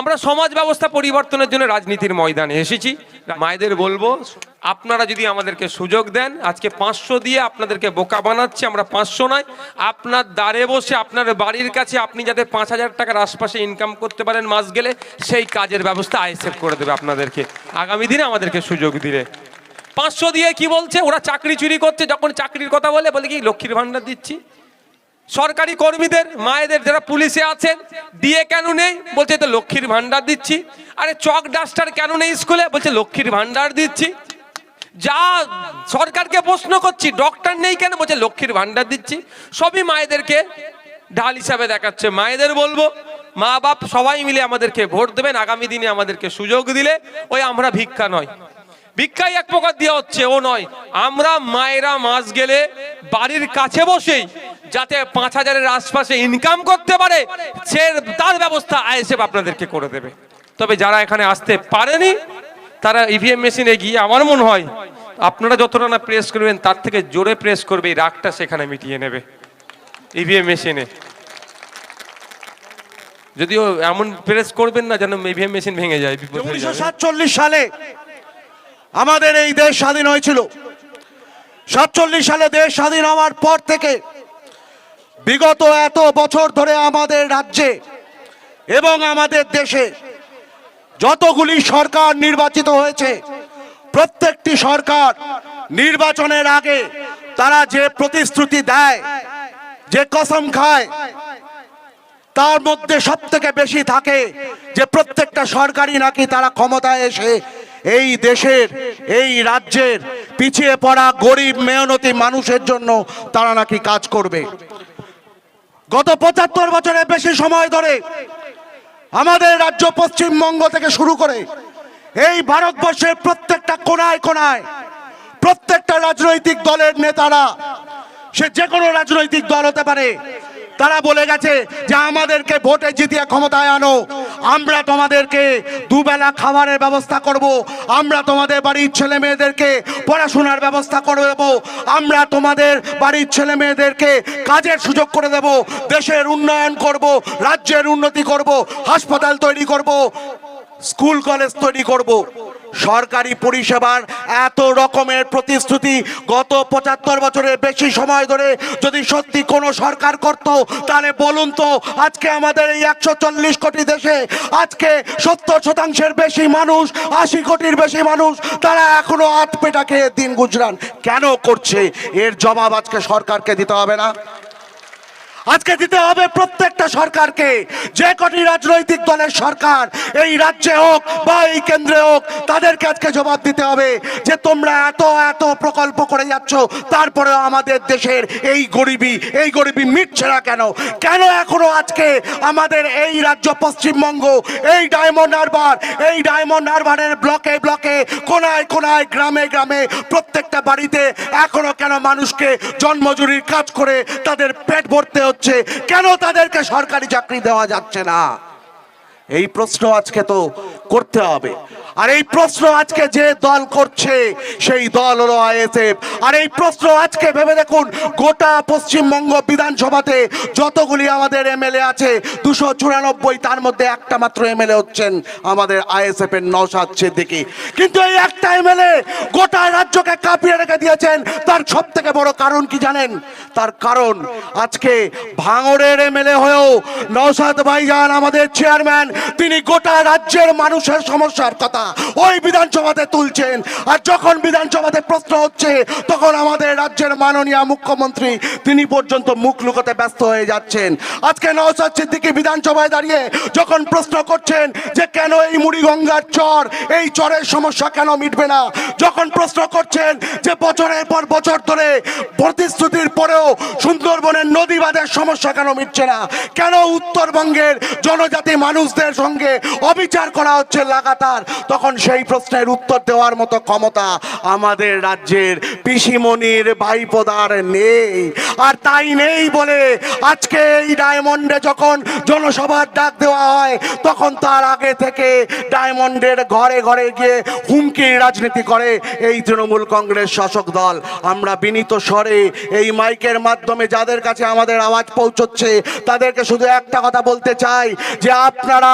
আমরা সমাজ ব্যবস্থা পরিবর্তনের জন্য রাজনীতির ময়দানে এসেছি। মায়েদের বলব, আপনারা যদি আমাদেরকে সুযোগ দেন, আজকে পাঁচশো দিয়ে আপনাদেরকে বোকা বানাচ্ছি, আমরা পাঁচশো নয়, আপনার দ্বারে বসে, আপনার বাড়ির কাছে আপনি যাতে পাঁচ হাজার টাকার আশপাশে ইনকাম করতে পারেন মাস গেলে, সেই কাজের ব্যবস্থা আইসেফ করে দেবে আপনাদেরকে। আগামী দিনে আমাদেরকে সুযোগ দিলে। পাঁচশো দিয়ে কি বলছে? ওরা চাকরি চুরি করছে, যখন চাকরির কথা বলে বলে কি লক্ষ্মীর ভাণ্ডার দিচ্ছি? সরকারি কর্মীদের, মায়েদের যারা পুলিশে আছেন দিয়ে কেন নেই? বলছে তো লক্ষ্মীর ভান্ডার দিচ্ছি। আরে চক ডাস্টার কেন নেই স্কুলে? বলছে, লক্ষ্মীর ভান্ডার দিচ্ছি। যা সরকারকে প্রশ্ন করছি, ডক্টর নেই কেন? বলছে, লক্ষ্মীর ভান্ডার দিচ্ছি। সবই মায়েদেরকে ঢাল হিসাবে দেখাচ্ছে। মায়েদের বলব মা বাপ সবাই মিলে আমাদেরকে ভোট দেবেন, আগামী দিনে আমাদেরকে সুযোগ দিলে ওই আমরা ভিক্ষা নয়। ভিক্ষাই এক প্রকার দেওয়া হচ্ছে, ও নয়। আমরা মায়েরা মাস গেলে বাড়ির কাছে বসেই যাতে পাঁচ হাজারের আশপাশে ইনকাম করতে পারে, সে তার ব্যবস্থা আইএসএফ আপনাদেরকে করে দেবে। তবে যারা এখানে আসতে পারেনি, তারা ইভিএম মেশিনে গিয়ে আমার মনে হয় আপনারা যতটা না প্রেস করবেন, তার থেকে জোরে প্রেস করবে, এই রাগটা সেখানে মিটিয়ে নেবে ইভিএম মেশিনে যদিও এমন প্রেস করবেন না যেন ইভিএম মেশিন ভেঙে যায় উনিশশো সাতচল্লিশ সালে আমাদের এই দেশ স্বাধীন হয়েছিল। সাতচল্লিশ সালে দেশ স্বাধীন হওয়ার পর থেকে বিগত এত বছর ধরে আমাদের রাজ্যে এবং আমাদের দেশে যতগুলি সরকার নির্বাচিত হয়েছে, প্রত্যেকটি সরকার নির্বাচনের আগে তারা যে প্রতিশ্রুতি দেয়, যে কসম খায়, তার মধ্যে সব থেকে বেশি থাকে যে প্রত্যেকটা সরকারই নাকি তারা ক্ষমতায় এসে এই দেশের, এই রাজ্যের পিছিয়ে পড়া গরিব, মেহনতি মানুষের জন্য তারা নাকি কাজ করবে। গত পঁচাত্তর বছরের বেশি সময় ধরে আমাদের রাজ্য পশ্চিমবঙ্গ থেকে শুরু করে এই ভারতবর্ষের প্রত্যেকটা কোনায় কোনায় প্রত্যেকটা রাজনৈতিক দলের নেতারা, সে যে কোনো রাজনৈতিক দল হতে পারে তারা বলে গেছে যে আমাদেরকে ভোটে জিতিয়ে ক্ষমতায় আনো। আমরা তোমাদেরকে দুবেলা খাবারের ব্যবস্থা করব, আমরা তোমাদের বাড়ির ছেলে মেয়েদেরকে পড়াশোনার ব্যবস্থা করে দেব, আমরা তোমাদের বাড়ির ছেলে মেয়েদেরকে কাজের সুযোগ করে দেব, দেশের উন্নয়ন করব, রাজ্যের উন্নতি করব, হাসপাতাল তৈরি করব, স্কুল, কলেজ তৈরি করব। সরকারি পরিষেবার এত রকমের প্রতিশ্রুতি গত পঁচাত্তর বছরের বেশি সময় ধরে যদি সত্যি কোনো সরকার করত, তাহলে বলুন তো, আজকে আমাদের এই একশো চল্লিশ কোটি দেশে আজকে সত্তর শতাংশের বেশি মানুষ, আশি কোটির বেশি মানুষ, তারা এখনও আট পেটা খেয়ে দিন গুজরান। কেন করছে? এর জবাব আজকে সরকারকে দিতে হবে না। আজকে দিতে হবে প্রত্যেকটা সরকারকে, যে কটি রাজনৈতিক দলের সরকার এই রাজ্যে হোক বা এই কেন্দ্রে হোক, তাদেরকে আজকে জবাব দিতে হবে যে তোমরা এত এত প্রকল্প করে যাচ্ছ, তারপরে আমাদের দেশের এই গরিবী এই গরিবী মিটছে না কেন? কেন এখনও আজকে আমাদের এই রাজ্য পশ্চিমবঙ্গ, এই ডায়মন্ড হারবার, এই ডায়মন্ড হারবারের ব্লকে ব্লকে, কোনায় কোনায়, গ্রামে গ্রামে প্রত্যেকটা বাড়িতে এখনও কেন মানুষকে জন্মজুরির কাজ করে তাদের পেট ভরতে হচ্ছে? কেন তাদেরকে সরকারি চাকরি দেওয়া যাচ্ছে না? এই প্রশ্ন আজকে তো করতে হবে। আর এই প্রশ্ন আজকে যে দল করছে, সেই দল হলো আইএসএফ। আর এই প্রশ্ন আজকে ভেবে দেখুন, গোটা পশ্চিমবঙ্গ বিধানসভাতে যতগুলি আমাদের এমএলএ আছে, দুশো চুরানব্বই তার মধ্যে একটা মাত্র এমএলএ হচ্ছেন আমাদের আইএসএফ এর নৌসাদ সিদ্দিকি। কিন্তু এই একটা এমএলএ গোটা রাজ্যকে কাঁপিয়ে রেখে দিয়েছেন, তার সব থেকে বড় কারণ কি জানেন? তার কারণ আজকে ভাঙড়ের এমএলএ হয়েও নৌসাদ ভাইজান আমাদের চেয়ারম্যান তিনি গোটা রাজ্যের মানুষের সমস্যার কথা। ওই বিধানসভাতে তুলছেন। আর যখন বিধানসভাতে প্রশ্ন হচ্ছে, তখন আমাদের রাজ্যের মাননীয় মুখ্যমন্ত্রী, তিনি পর্যন্ত মুখ লুকোতে ব্যস্ত হয়ে যাচ্ছেন। আজকে নওসাদ সিদ্দিকী বিধানসভায় দাঁড়িয়ে যখন প্রশ্ন করছেন যে কেন এই মুড়িগঙ্গার চর, এই চরের সমস্যা কেন মিটবে না, যখন প্রশ্ন করছেন যে বছরের পর বছর ধরে প্রতিশ্রুতির পরেও সুন্দরবনের নদী বাঁধের সমস্যা কেন মিটছে না, কেন উত্তরবঙ্গের জনজাতি মানুষদের সঙ্গে অবিচার করা হচ্ছে লাগাতার তখন সেই প্রশ্নের উত্তর দেওয়ার মতো ক্ষমতা আমাদের রাজ্যের পিসিমণির ভাইপোদার নেই। আর তাই নেই বলে আজকে এই ডায়মন্ডে যখন জনসভার ডাক দেওয়া হয়, তখন তার আগে থেকে ডায়মন্ডের ঘরে ঘরে গিয়ে হুমকির রাজনীতি করে এই তৃণমূল কংগ্রেস শাসক দল। আমরা বিনীত স্বরে এই মাইকের মাধ্যমে যাদের কাছে আমাদের আওয়াজ পৌঁছচ্ছে, তাদেরকে শুধু একটা কথা বলতে চাই, যে আপনারা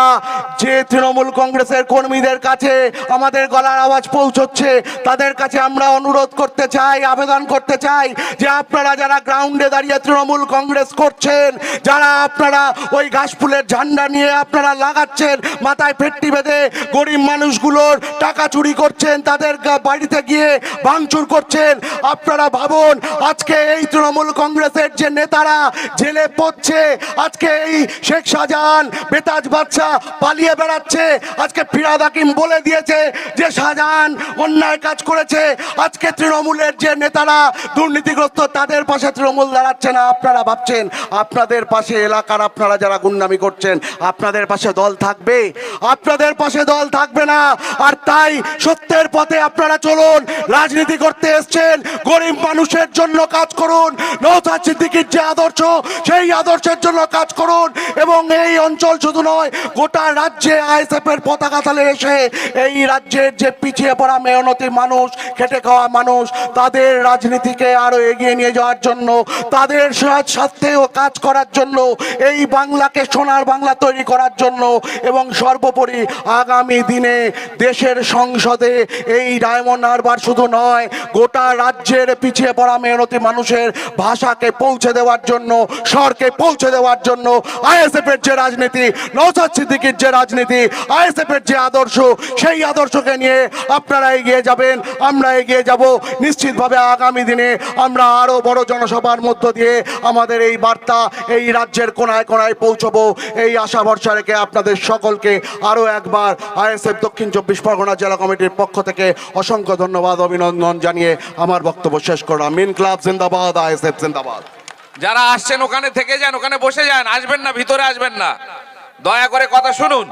যে তৃণমূল কংগ্রেসের কর্মীদের কাছে আমাদের গলার আওয়াজ পৌঁছচ্ছে, তাদের কাছে আমরা অনুরোধ করতে চাই, আবেদন করতে চাই, যে আপনারা যারা গ্রাউন্ডে দাঁড়িয়ে তৃণমূল কংগ্রেস করছেন, যারা আপনারা ওই ঘাসফুলের ঝান্ডা নিয়ে আপনারা লাগাচ্ছেন, মাথায় ফেটটি বেঁধে গরিব মানুষগুলোর টাকা চুরি করছেন, তাদের বাড়িতে গিয়ে ভাঙচুর করছেন, আপনারা ভাবুন, আজকে এই তৃণমূল কংগ্রেসের যে নেতারা জেলে পড়ছে, আজকে এই শেখ শাহজাহান, বেতাজ বাদশা পালিয়ে বেড়াচ্ছে, আজকে ফিরাদ হাকিম বলে দিয়েছে যে শাহজাহান অন্যায় কাজ করেছে, আজকে তৃণমূলের যে নেতারা দুর্নীতিগ্রস্ত, তাদের পাশে তৃণমূল দাঁড়াচ্ছে না, আপনারা ভাবছেন, আপনাদের পাশে এলাকার আপনারা যারা গুন্ডামি করছেন, আপনাদের পাশে দল থাকবে? আপনাদের পাশে দল থাকবে না, আর তাই সত্যের পথে আপনারা চলুন, রাজনীতি করতে এসছেন, গরিব মানুষের জন্য কাজ করুন নৌসাদ সিদ্দিকির যে আদর্শ, সেই আদর্শের জন্য কাজ করুন, এবং এই অঞ্চল শুধু নয়, গোটা রাজ্যে আইএসএফ এর পতাকা তলে এসে এই রাজ্যের যে পিছিয়ে পড়া মেহনতি মানুষ, খেটে খাওয়া মানুষ, তাদের রাজনীতিকে আরও এগিয়ে নিয়ে যাওয়ার জন্য তাদের সাথেও কাজ করার জন্য, এই বাংলাকে সোনার বাংলা তৈরি করার জন্য এবং সর্বোপরি আগামী দিনে দেশের সংসদে এই ডায়মন্ড হারবার শুধু নয়, গোটা রাজ্যের পিছিয়ে পড়া মেহনতি মানুষের ভাষাকে পৌঁছে দেওয়ার জন্য স্বরকে পৌঁছে দেওয়ার জন্য আইএসএফ এর যে রাজনীতি নৌসাদ সিদ্দিকির যে রাজনীতি আইএসএফ এর যে আদর্শ, সেই আদর্শকে নিয়ে আপনারা এগিয়ে যাবেন, আমরা এগিয়ে যাব। নিশ্চিতভাবে আগামী দিনে আমরা আরও বড় জনসভার মধ্য দিয়ে আমাদের এই বার্তা এই রাজ্যের কোনায় কোনায় পৌঁছবো। এই আশা ভরসা রেখে আপনাদের সকলকে আরও একবার আইএসএফ দক্ষিণ চব্বিশ পরগনা জেলা কমিটির পক্ষ থেকে অসংখ্য ধন্যবাদ, অভিনন্দন জানিয়ে আমার বক্তব্য শেষ করলাম। মিন ক্লাব জিন্দাবাদ, আইএসএফ জিন্দাবাদ। যারা আসছেন ওখানে থেকে যান, ওখানে বসে যান, আসবেন না, ভিতরে আসবেন না। দয়া করে কথা শুনুন।